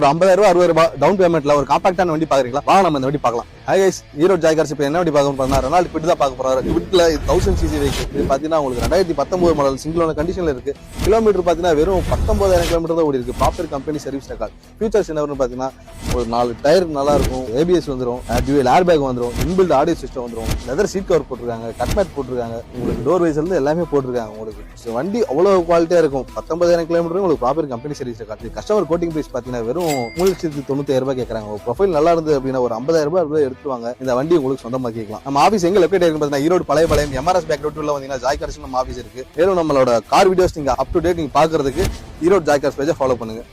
ஒரு ஐம்பதாயிரம் அறுபது ரூபாய் டவுன் பேமெண்ட்ல ஒரு காம்பாக்டான வண்டி பாக்குறீங்களா வாங்க நம்ம இந்த வண்டி பார்க்கலாம். ஹை கைஸ் ஹீரோ ஜாய்கார்ஸ் இப்போ என்ன வண்டி பார்க்க போறா ரெனால்ட் பிட் தான் பார்க்க போறாரு. பிட்ல தௌசண்ட் சிசி வெஹிக்கிள் இது பாத்தீங்கன்னா உங்களுக்கு ரெண்டாயிரத்தி பத்தொன்பது மாடல் சிங்கிளான கண்டிஷன்ல இருக்கு. கிலோமீட்டர் பாத்தீங்கன்னா வெறும் பத்தொன்பதாயிரம் கிலோமீட்டர் தான் ஓடி இருக்கு. Proper company service record features என்னன்னு பாத்தீங்கன்னா ஒரு நாலு டயர் நல்லா இருக்கும். ஏபிஎஸ் வந்துடும் டியூல் ஏர் பேக் வந்துடும் இன்பில்ட் ஆடியோ சிஸ்டம் வந்துடும் லெதர் சீட் கவர் போட்டிருக்காங்க. கட் மேட் போட்டிருக்காங்க. உங்களுக்கு டோர் வைஸ் இருந்து எல்லாமே போட்டிருக்காங்க. உங்களுக்கு வண்டி அவ்வளவு குவாலிட்டியா இருக்கும். பத்தொன்பதாயிரம் கிலோமீட்டர் உங்களுக்கு proper company service record customer quoting price பாத்தீங்கன்னா வெறும் மூணு லட்சத்தி தொண்ணூத்தாயிரம் ரூபாய் கேட்கறாங்க ஒரு ப்ரொஃபைல் நல்லா இருந்தது அப்படின்னா ஒரு ஐம்பதாயிரம் ரூபாய் ரூபாய் எடுத்துவாங்க இந்த வண்டி உங்களுக்கு சொந்தமாக்கிக்கலாம் நம்ம ஆஃபீஸ் எங்க லொக்கேட் இருக்கு பார்த்தீங்கன்னா ஈரோடு பழைய பாளையம் எம்ஆர்எஸ் பேக் ரோட்ல வந்தீங்கன்னா ஜாய் கார்ஸ் நம்ம ஆஃபீஸ் இருக்கு. மேலும் நம்மளோட கார் வீடியோஸ் நீங்க அப் டு டேட் நீங்க பாக்குறதுக்கு ஈரோடு ஜாய் கார்ஸ் பேஜை ஃபாலோ பண்ணுங்க.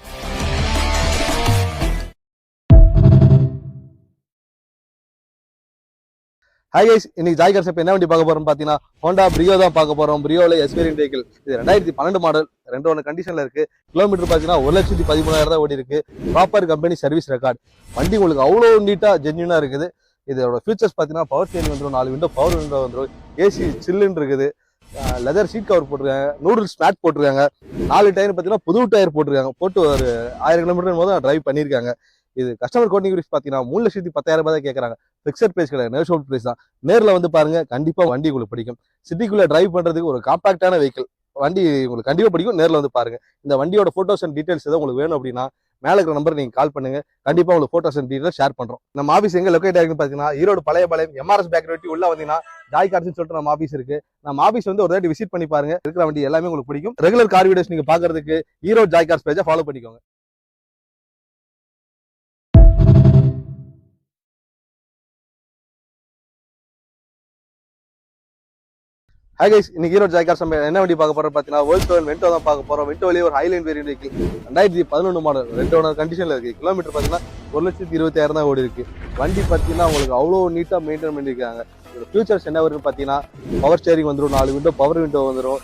ஹாய் கைஸ் இன்னைக்கு ஜாய் கார்ஸ் என்ன வண்டி பார்க்க போறோம் பாத்தீங்கன்னா ஹோண்டா பிரியோ தான் பார்க்க போறோம். பிரியோல எஸ்பீரியன் வெஹிக்கிள் இது ரெண்டாயிரத்தி பன்னெண்டு மாடல் ரெண்டு ஒன்று கண்டிஷன்ல இருக்கு. கிலோமீட்டர் பாத்தீங்கன்னா ஒரு லட்சத்தி பதிமூணாயிரம் தான் ஓடி இருக்கு. ப்ராப்பர் கம்பெனி சர்வீஸ் ரெக்கார்ட் வண்டி உங்களுக்கு அவ்வளோ நீட்டா ஜென்யூனா இருக்குது. இதோட ஃபியூச்சர்ஸ் பார்த்தீங்கன்னா பவர் ஸ்டேரிங் வந்துடும் நாலு விண்டோ பவர் விண்டோ வந்துடும் ஏசி சில்லுன்னு இருக்குது. லெதர் சீட் கவர் போட்டிருக்காங்க. நூடுல்ஸ் மேட் போட்டிருக்காங்க. நாலு டயர் பார்த்தீங்கன்னா புது டயர் போட்டிருக்காங்க. போட்டு ஒரு ஆயிரம் கிலோமீட்டர் போது டிரைவ் பண்ணியிருக்காங்க. இது கஸ்டமர் கோட்டிங் ரிஸ்க் பார்த்தீங்கன்னா மூணு லட்சத்தி பத்தாயிரம் ரூபாய் தான் கேட்குறாங்க ஃபிக்ஸட் பிரைஸ் கிடையாது. நேஷனல் பிரைஸ் தான். நேரில் வந்து பாருங்க கண்டிப்பாக வண்டி உங்களுக்கு பிடிக்கும். சிட்டிக்குள்ளே டிரைவ் பண்ணுறதுக்கு ஒரு காம்பாக்டான வெஹிக்கிள் வண்டி உங்களுக்கு கண்டிப்பாக பிடிக்கும். நேரில் வந்து பாருங்க. இந்த வண்டியோட ஃபோட்டோஸ் அண்ட் டீடைல்ஸ் எதாவது உங்களுக்கு வேணும் அப்படின்னா மேலே இருக்கிற நம்பர் நீங்கள் கால் பண்ணுங்க. கண்டிப்பாக உங்களுக்கு ஃபோட்டோஸ் அண்ட் டீடைல்ஸ் ஷேர் பண்ணுறோம் நம்ம ஆஃபீஸ் எங்கே லொக்கேட் ஆகிருக்கு பார்த்தீங்கன்னா ஈரோடு பழைய பாளையம் எம்ஆர்எஸ் பேக்கரி வெட்டி உள்ள வந்தீங்கன்னா ஜாய் கார்ஸ்னு சொல்லிட்டு நம்ம ஆஃபீஸ் இருக்கு. நம்ம ஆஃபீஸ் வந்து ஒரு தாட்டி விசிட் பண்ணி பாருங்க. இருக்கிற வண்டி எல்லாமே உங்களுக்கு பிடிக்கும். ரெகுலர் கார் வீடியோஸ் நீங்கள் பார்க்கறதுக்கு ஈரோடு ஜாய் கார்ஸ் பேஜை ஃபாலோ பண்ணிக்கோங்க. ஹாய் கைஸ் இன்னைக்கு ஈரோடு ஜாய்கார் கார்ஸ் என்ன வண்டி பார்க்க போறோம் பார்த்தீங்கன்னா வேர்ல்ட் செவன் வெண்டோ தான் பார்க்க போறோம். வெண்டோலேயே ஒரு ஹைலைன் வேரியன்ட் வெஹிக்கிள் ரெண்டாயிரத்தி பதினொன்று மாடல் ரெண்டு ஒன்று கண்டிஷனில் இருக்கு. கிலோமீட்டர் பார்த்தீங்கன்னா ஒரு லட்சத்தி இருபத்தாயிரம் தான் ஓடி இருக்கு வண்டி பார்த்தீங்கன்னா உங்களுக்கு அவ்வளோ நீட்டாக மெயின்டைன் பண்ணியிருக்காங்க. இதோட ஃபியூச்சர்ஸ் என்ன வரும்னு பார்த்தீங்கன்னா பவர் ஸ்டேரிங் வந்துடும் நாலு விண்டோ பவர் விண்டோ வந்துடும்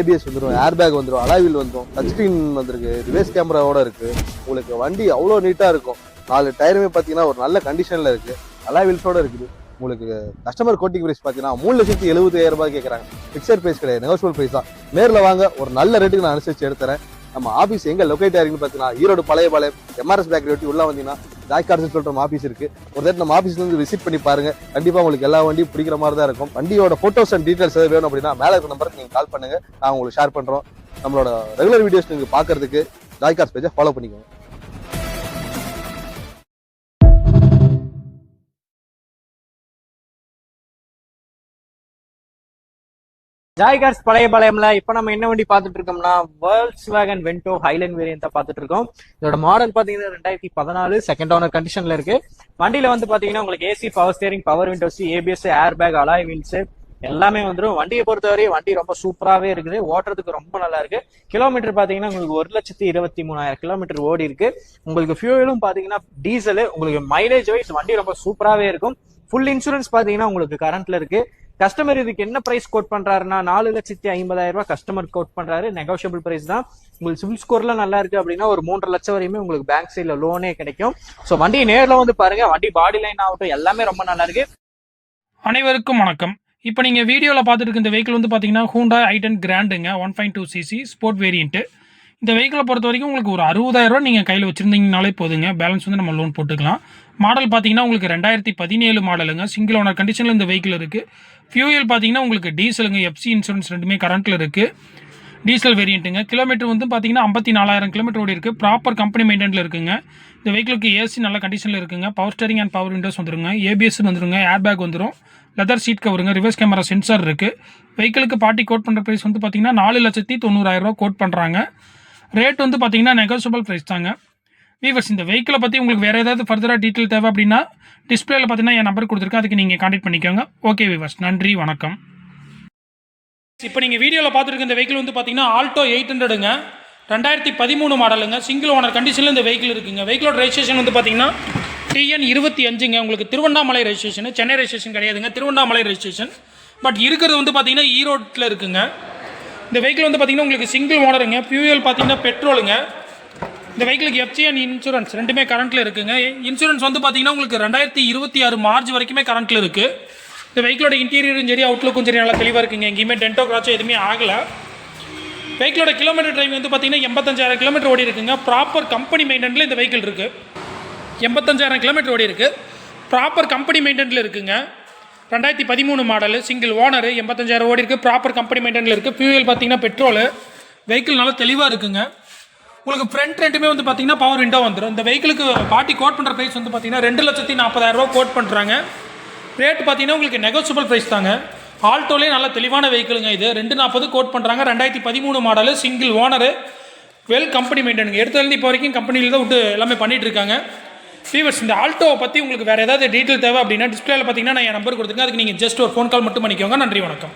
ஏபிஎஸ் வந்துடும் ஏர் பேக் வந்துடும் அலாவில் வந்துடும் டச் ஸ்க்ரீன் வந்திருக்கு ரிவேஸ் கேமராவோட இருக்கு. உங்களுக்கு வண்டி அவ்வளோ நீட்டாக இருக்கும். நாலு டயருமே பார்த்தீங்கன்னா ஒரு நல்ல கண்டிஷனில் இருக்குது அலாவில்ஸோட இருக்குது. உங்களுக்கு கஸ்டமர் கோட்டிங் பிரைஸ் பார்த்தீங்கன்னா மூணு லட்சத்தி எழுபத்தாயிரம் ரூபாய் கேட்குறாங்க ஃபிக்ஸட் பிரைஸ் கிடையாது நெகோஷியல் பிரைஸ் தான். நேரில் வாங்க ஒரு நல்ல ரேட்டுக்கு நான் அனுசரிச்சு எடுத்துறேன் நம்ம ஆஃபீஸ் எங்கே லொக்கேட் ஆயிருக்குன்னு பார்த்தீங்கன்னா ஈரோடு பழைய பாளையம் எம்ஆர்எஸ் பேக்கரி ஒட்டி உள்ள வந்தீங்கன்னா ஜாய் கார்ஸ் சொல்லிட்டு நம்ம ஆஃபீஸ் இருக்கு. ஒரு தடவை நம்ம ஆஃபீஸ்ல இருந்து விசிட் பண்ணி பாருங்க. கண்டிப்பாக உங்களுக்கு எல்லா வண்டியும் பிடிக்கிற மாதிரி தான் இருக்கும். வண்டியோட ஃபோட்டோஸ் அண்ட் டீடைல்ஸ் எதாவது வேணும் அப்படின்னா மேலே இருக்க நம்பருக்கு நீங்கள் கால் பண்ணுங்க. நான் உங்களுக்கு ஷேர் பண்ணுறோம் நம்மளோட ரெகுலர் வீடியோஸ் நீங்கள் பார்க்கறதுக்கு ஜாய் கார்ஸ் பேஜை ஃபாலோ பண்ணிக்கோங்க. ஜாய் கார்ஸ் பழைய பாளையம்ல இப்ப நம்ம என்ன வண்டி பாத்துட்டு இருக்கோம்னா Volkswagen Vento Highline variant பாத்துட்டு இருக்கோம். இதோட மாடல் பாத்தீங்கன்னா ரெண்டாயிரத்தி பதினாலு செகண்ட் ஓனர் கண்டிஷன்ல இருக்கு. வண்டியில வந்து பாத்தீங்கன்னா உங்களுக்கு AC power steering power windows ABS air bag alloy wheels எல்லாமே வந்துடும் வண்டியை பொறுத்தவரை வண்டி ரொம்ப சூப்பராகவே இருக்குது. ஓட்டுறதுக்கு ரொம்ப நல்லா இருக்கு. கிலோமீட்டர் பார்த்தீங்கன்னா உங்களுக்கு ஒரு லட்சத்தி இருபத்தி மூணாயிரம் கிலோமீட்டர் ஓடி இருக்கு. உங்களுக்கு ஃபியூலும் பார்த்தீங்கன்னா டீசல் உங்களுக்கு மைலேஜ் வைஸ் வண்டி ரொம்ப சூப்பராகவே இருக்கும். ஃபுல் இன்சூரன்ஸ் பார்த்தீங்கன்னா உங்களுக்கு கரண்ட்ல இருக்கு. கஸ்டமர் இதுக்கு என்ன பிரைஸ் கோட் பண்றாருன்னா நாலு லட்சத்தி ஐம்பதாயிரம் ரூபாய் கஸ்டமர் கோட் பண்றாரு. நெகோஷியபிள் பிரைஸ் தான். உங்களுக்கு சிவில் ஸ்கோர்லாம் நல்லா இருக்கு அப்படின்னா ஒரு மூன்றரை லட்சம் வரையுமே உங்களுக்கு பேங்க் சைட்ல லோனே கிடைக்கும். ஸோ வண்டி நேர்ல வந்து பாருங்க. வண்டி பாடி லைன் ஆகட்டும் எல்லாமே ரொம்ப நல்லா இருக்கு. அனைவருக்கும் வணக்கம். இப்போ நீங்கள் வீடியோவில் பார்த்துட்டு இருக்க இந்த வெஹிக்கிள் வந்து பார்த்தீங்கன்னா Hyundai i ten கிராண்டுங்க one point two CC sport variant இந்த வெஹிக்கிளை பொறுத்த வரைக்கும் உங்களுக்கு ஒரு அறுபதாயிரரூவா நீங்கள் கையில் வச்சுருந்தீங்கனாலே போதுங்க. பேலன்ஸ் வந்து நம்ம லோன் போட்டுக்கலாம். மாடல் பார்த்தீங்கன்னா உங்களுக்கு ரெண்டாயிரத்தி பதினேழு மாடலுங்க சிங்கிள் ஓனர் கண்டிஷனில் இந்த வெஹிக்கிள் இருக்குது ஃபியூயல் பார்த்தீங்கன்னா உங்களுக்கு டீசலுங்க எஃப்சி இன்சூரன்ஸ் ரெண்டுமே கரண்ட்டில் இருக்குது டீசல் வேரியண்ட்டுங்க கிலோமீட்டர் வந்து பார்த்தீங்கன்னா ஐம்பத்தி நாலாயிரம் கிலோமீட்டர் ஓடி இருக்குது ப்ராப்பர் கம்பெனி மெயின்டெனில் இருக்குங்க. இந்த வெஹிக்கிளுக்கு ஏசி நல்ல கண்டிஷனில் இருக்குங்க. Power steering and power windows வந்துருங்க. ஏபிஎஸ் வந்துருங்க. ஏர் பேக் வந்துடும் லெதர் சீட் கவருங்க ரிவர்ஸ் கேமரா சென்சார் இருக்குது வெஹிக்கிளுக்கு பார்ட்டி கோட் பண்ணுற ப்ரைஸ் வந்து பார்த்தீங்கன்னா நாலு லட்சத்தி தொண்ணூறாயிரரூவா கோட் பண்ணுறாங்க ரேட் வந்து பார்த்தீங்கன்னா நெகோசியபிள் ப்ரைஸ் தாங்க. வீவர்ஸ் இந்த வெஹிக்கிளை பற்றி உங்களுக்கு வேறு ஏதாவது ஃபர்தராக டீட்டெயில் தேவை அப்படின்னா டிஸ்பிளேல பார்த்தீங்கன்னா என் நம்பர் கொடுத்துருக்கேன் அதுக்கு நீங்கள் கான்டாக்ட் பண்ணிக்கோங்க. ஓகே வீவர்ஸ் நன்றி வணக்கம். இப்போ நீங்கள் வீடியோவில் பார்த்துருக்க இந்த வெஹிக்கிள் வந்து பார்த்தீங்கன்னா ஆல்டோ எயிட் ஹண்ட்ரடுங்க ரெண்டாயிரத்தி பதிமூணு மாடலுங்க சிங்கிள் ஓனர் கண்டிஷனில் இந்த வெஹிக்கிள் இருக்குங்க. வெஹிக்கிளோட ரெஜிஸ்ட்ரேஷன் வந்து பார்த்தீங்கன்னா டிஎன் இருபத்தி அஞ்சுங்க உங்களுக்கு திருவண்ணாமலை ரெஜிஸ்ட்ரேஷன் சென்னை ரெஜிஸ்ட்ரேஷன் கிடையாதுங்க. திருவண்ணாமலை ரெஜிஸ்ட்ரேஷன் பட் இருக்கிறது வந்து பார்த்தீங்கன்னா ஈரோட்டில் இருக்குங்க. இந்த வெஹிக்கிள் வந்து பார்த்தீங்கன்னா உங்களுக்கு சிங்கிள் ஓனருங்க ஃபியூயல் பார்த்தீங்கன்னா பெட்ரோலுங்க இந்த வெஹிக்கிளுக்கு எஃப்சி அண்ட் இன்சூரன்ஸ் ரெண்டுமே கரண்ட்டில் இருக்குங்க. இன்சூரன்ஸ் வந்து பார்த்தீங்கன்னா உங்களுக்கு ரெண்டாயிரத்தி இருபத்தி ஆறு மார்ச் வரைக்குமே கரண்ட்டில் இருக்குது இந்த வெஹிக்கிளோட இன்டீரியரும் சரி அவுட்லுக்கும் சரி நல்லா தெளிவாக இருக்குங்க. எங்கேயுமே டென்டோ கிராச்சோ எதுவுமே ஆகலை. வெஹிக்கிளோட கிலோமீட்டர் டிரைவ் வந்து பார்த்தீங்கன்னா எண்பத்தஞ்சாயிரம் கிலோமீட்டர் ஓடி இருக்குங்க. ப்ராப்பர் கம்பெனி மெயின்டெனில் இந்த வெஹிக்கிள் இருக்குது எண்பத்தஞ்சாயிரம் கிலோமீட்டர் ஓடி இருக்குது ப்ராப்பர் கம்பெனி மெயின்டெனில் இருக்குங்க. ரெண்டாயிரத்தி பதிமூணு மாடல் சிங்கிள் ஓனர் எண்பத்தஞ்சாயிரம் ஓடி இருக்குது ப்ராப்பர் கம்பெனி மெயின்டெனில் இருக்குது ஃபியூயல் பார்த்தீங்கன்னா பெட்ரோல் வெஹிக்கிள் நல்லா தெளிவாக இருக்குங்க. உங்களுக்கு ஃப்ரண்ட் ரெண்டுமே வந்து பார்த்தீங்கன்னா பவர் விண்டோ வந்துடும் இந்த வெஹிக்கிளுக்கு பாட்டி கோட் பண்ணுற ப்ரைஸ் வந்து பார்த்தீங்கன்னா ரெண்டு லட்சத்தி நாற்பதாயிரரூவா கோட் பண்ணுறாங்க ரேட் பார்த்தீங்கன்னா உங்களுக்கு நெகோசியபிள் ப்ரைஸ் தாங்க. ஆல்டோலேயே நல்ல தெளிவான வெஹிக்கிளுங்க இது. ரெண்டு நாற்பது கோட் பண்ணுறாங்க ரெண்டாயிரத்தி பதிமூணு model single owner well company மெயின்டெனுங்க எடுத்ததுலேருந்து இப்போ வரைக்கும் கம்பெனியில் தான் விட்டு எல்லாமே பண்ணிகிட்டு இருக்காங்க. ஃபீவர்ஸ் இந்த ஆல்டோவை பற்றி உங்களுக்கு வேறு ஏதாவது டீட்டெயில் தேவை அப்படின்னா டிஸ்பிளேல பார்த்தீங்கன்னா நான் என் நம்பர் கொடுத்துருக்கேன். அதுக்கு நீங்கள் ஜஸ்ட் ஒரு ஃபோன் கால் மட்டும் பண்ணிக்கோங்க. நன்றி வணக்கம்.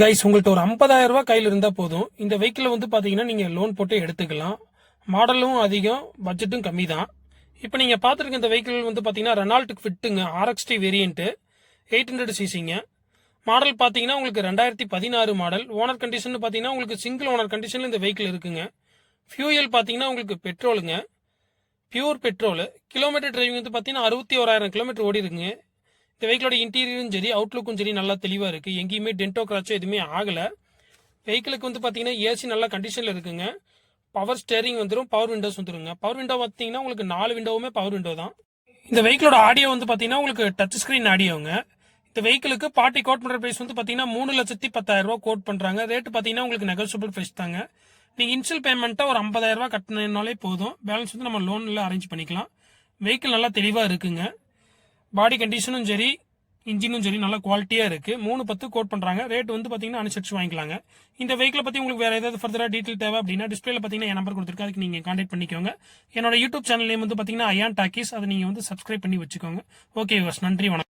கைஸ் உங்கள்கிட்ட ஒரு ஐம்பதாயிரம் ரூபா கையில் இருந்தால் போதும். இந்த வெஹிக்கிளை வந்து பார்த்தீங்கன்னா நீங்கள் லோன் போட்டு எடுத்துக்கலாம். மாடலும் அதிகம் பட்ஜெட்டும் கம்மி தான். இப்போ நீங்கள் பார்த்துருக்க இந்த வெஹிக்கிள் வந்து பார்த்தீங்கன்னா ரெனால்ட்டுக்கு ஃபிட்டுங்க ஆர்எக்ஸ்டி வேரியண்ட்டு எயிட் ஹண்ட்ரட் சிசிங்க மாடல் பார்த்தீங்கன்னா உங்களுக்கு ரெண்டாயிரத்தி பதினாறு மாடல் ஓனர் கண்டிஷன் பார்த்தீங்கன்னா உங்களுக்கு சிங்கிள் ஓனர் கண்டிஷனில் இந்த வெஹிக்கிள் இருக்குங்க. ஃபியூயல் பார்த்தீங்கன்னா உங்களுக்கு பெட்ரோலுங்க பியூர் பெட்ரோல் கிலோமீட்டர் டிரைவிங் வந்து பார்த்தீங்கன்னா அறுபத்தி ஓராயிரம் கிலோமீட்டர் ஓடி இருக்குங்க இந்த வெஹிக்கிளோட இன்டீரியரும் சரி அவுட்லுக்கும் சரி நல்லா தெளிவாக இருக்குது எங்கேயுமே டென்டோ கிராச்சோ எதுவுமே ஆகலை. வெஹிக்கிளுக்கு வந்து பார்த்தீங்கன்னா ஏசி நல்லா கண்டிஷனில் இருக்குங்க. பவர் ஸ்டேரிங் வந்துடும் பவர் விண்டோஸ் வந்துருங்க. பவர் விண்டோ பார்த்தீங்கன்னா உங்களுக்கு நாலு விண்டோவுமே பவர் விண்டோ தான். இந்த வெஹிக்கிளோட ஆடியோ வந்து பார்த்தீங்கன்னா உங்களுக்கு டச் ஸ்க்ரீன் ஆடியோங்க இந்த வெஹிக்கிளுக்கு பார்ட்டி கோட் பண்ணுற ப்ரைஸ் வந்து பார்த்தீங்கன்னா மூணு லட்சத்தி பத்தாயிரம் ரூபா கோட் பண்ணுறாங்க ரேட் பார்த்தீங்கன்னா உங்களுக்கு நெகோசியபிள் ப்ரைஸ் தாங்க. நீங்கள் இன்ஷியல் பேமெண்ட்டாக ஒரு 50000 கட்டினாலே போதும். பேலன்ஸ் வந்து நம்ம லோனில் அரேஞ்ச் பண்ணிக்கலாம். வெஹிக்கிள் நல்லா தெளிவாக இருக்குங்க. பாடி கண்டிஷனும் சரி இன்ஜினும் சரி நல்லா குவாலிட்டியாக இருக்குது மூணு பத்து கோட் பண்ணுறாங்க ரேட் வந்து பார்த்தீங்கன்னா அனுசரிச்சு வாங்கிக்கலாங்க. இந்த வெஹிக்கிளை பற்றி உங்களுக்கு வேறு ஏதாவது ஃபர்தராக டீட்டெயில் தேவை அப்படின்னா டிஸ்பிளேல பார்த்தீங்கன்னா என் நம்பர் கொடுத்துருக்கு அதுக்கு நீங்கள் காண்டாக்ட் பண்ணிக்கோங்க. என்னோட யூடியூப் சேனல் நேம் வந்து பார்த்தீங்கன்னா அயான் டாக்கீஸ் அதை நீங்கள் வந்து சப்ஸ்கிரைப் பண்ணி வச்சுக்கோங்க. ஓகே நன்றி வணக்கம்.